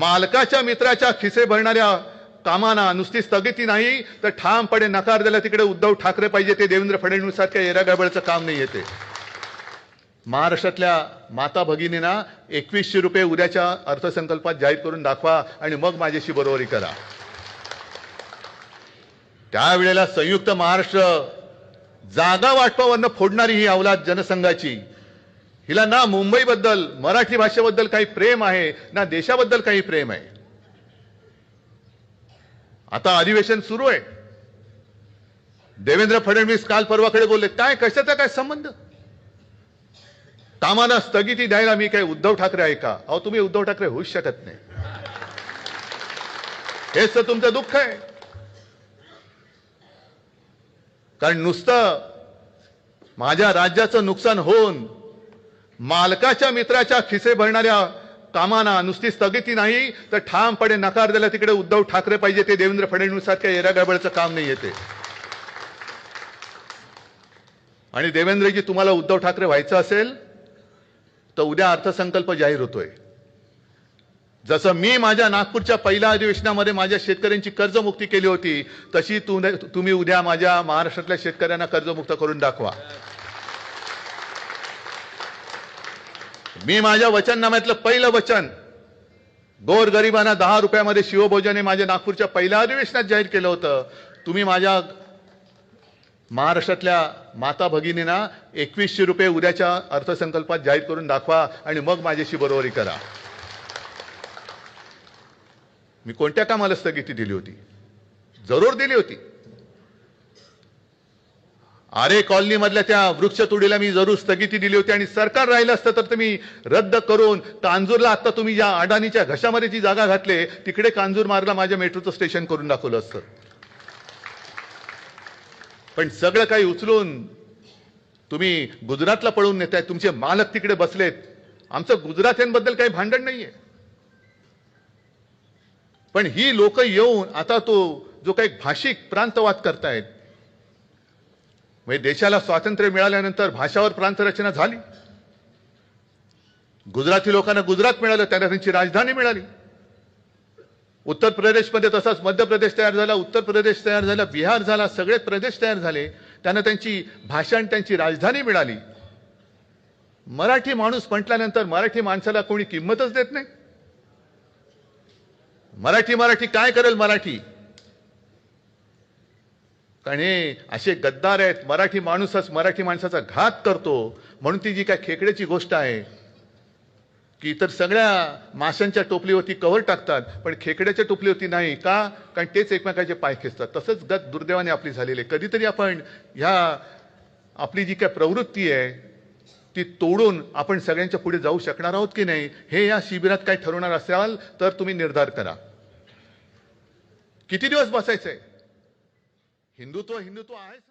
मालकाच्या मित्राच्या खिसे भरणाऱ्या कामांना नुसती स्थगिती नाही तर ठामपणे नकार दिला तिकडे उद्धव ठाकरे पाहिजे ते देवेंद्र फडणवीस सारख्या येरागडबडचं काम नाही येते. महाराष्ट्रातल्या माता भगिनींना एकवीसशे रुपये उद्याच्या अर्थसंकल्पात जाहीर करून दाखवा आणि मग माझ्याशी बरोबरी करा. त्यावेळेला संयुक्त महाराष्ट्र जागा वाटपावरनं फोडणारी ही अवलाद जनसंघाची हिला ना मुंबईबद्दल मराठी भाषेबद्दल काही प्रेम आहे ना देशाबद्दल काही प्रेम आहे. आता अधिवेशन सुरू आहे. देवेंद्र फडणवीस काल परवाकडे बोलले काय कशाचा काय संबंध? कामांना स्थगिती द्यायला मी काय उद्धव ठाकरे आहे का? अहो तुम्ही उद्धव ठाकरे होऊच शकत नाही. हेच तर तुमचं दुःख आहे. कारण नुसतं माझ्या राज्याचं नुकसान होऊन मालकाच्या मित्राच्या खिसे भरणाऱ्या कामांना नुसती स्थगिती नाही तर ठामपणे नकार दिला तिकडे उद्धव ठाकरे पाहिजे ते देवेंद्र फडणवीस सारख्या येरागडबडचं काम नाही येते. आणि देवेंद्रजी तुम्हाला उद्धव ठाकरे व्हायचं असेल तर उद्या अर्थसंकल्प जाहीर होतोय. जसं मी माझ्या नागपूरच्या पहिल्या अधिवेशनामध्ये माझ्या शेतकऱ्यांची कर्जमुक्ती केली होती तशी तु- तुम्ही उद्या माझ्या महाराष्ट्रातल्या शेतकऱ्यांना कर्जमुक्त करून दाखवा. मी माझ्या वचननाम्यातलं पहिलं वचन गोरगरिबांना दहा रुपयामध्ये शिवभोजन हे माझ्या नागपूरच्या पहिल्या अधिवेशनात जाहीर केलं होतं. तुम्ही माझ्या महाराष्ट्रातल्या माता भगिनींना एकवीसशे रुपये उद्याच्या अर्थसंकल्पात जाहीर करून दाखवा आणि मग माझ्याशी बरोबरी करा. मी कोणत्या कामाला स्थगिती दिली होती? जरूर दिली होती. आरे कॉलनी मधल्या त्या वृक्षतोडीला मी जरूर स्थगिती दिली होती आणि सरकार राहिलं असतं तर तुम्ही रद्द करून कांजूरला आता तुम्ही ज्या अडाणीच्या घशामध्ये जी जागा घातले तिकडे कांजूर मार्गला माझ्या मेट्रोचं स्टेशन करून दाखवलं असतं. पण सगळं काही उचलून तुम्ही गुजरातला पळून नेताय तुमचे मालक तिकडे बसलेत. आमचं गुजरात्यांबद्दल काही भांडण नाहीये. पण ही लोक येऊन आता तो जो काही भाषिक प्रांतवाद करतायत म्हणजे देशाला स्वातंत्र्य मिळाल्यानंतर भाषावर प्रांतरचना झाली. गुजराती लोकांना गुजरात मिळालं त्यांना त्यांची राजधानी मिळाली. उत्तर प्रदेशमध्ये तसाच मध्य प्रदेश तयार झाला उत्तर प्रदेश तयार झाला बिहार झाला सगळे प्रदेश तयार झाले. त्यांना त्यांची भाषा आणि त्यांची राजधानी मिळाली. मराठी माणूस म्हटल्यानंतर मराठी माणसाला कोणी किंमतच देत नाही. मराठी मराठी काय करेल मराठी? आणि असे गद्दार आहेत मराठी माणूसच मराठी माणसाचा घात करतो. म्हणून ती जी काय खेकड्याची गोष्ट आहे की इतर सगळ्या माशांच्या टोपलीवरती कव्हर टाकतात पण खेकड्याच्या टोपलीवरती नाही का? कारण तेच एकमेकाचे पाय खेचतात. तसंच गत दुर्दैवाने आपली झालेली आहे. कधीतरी आपण ह्या आपली जी काय प्रवृत्ती आहे ती तोडून आपण सगळ्यांच्या पुढे जाऊ शकणार आहोत की नाही हे या शिबिरात काय ठरवणार असाल तर तुम्ही निर्धार करा. किती दिवस बसायचंय? हिंदुत्व हिंदुत्व आहेच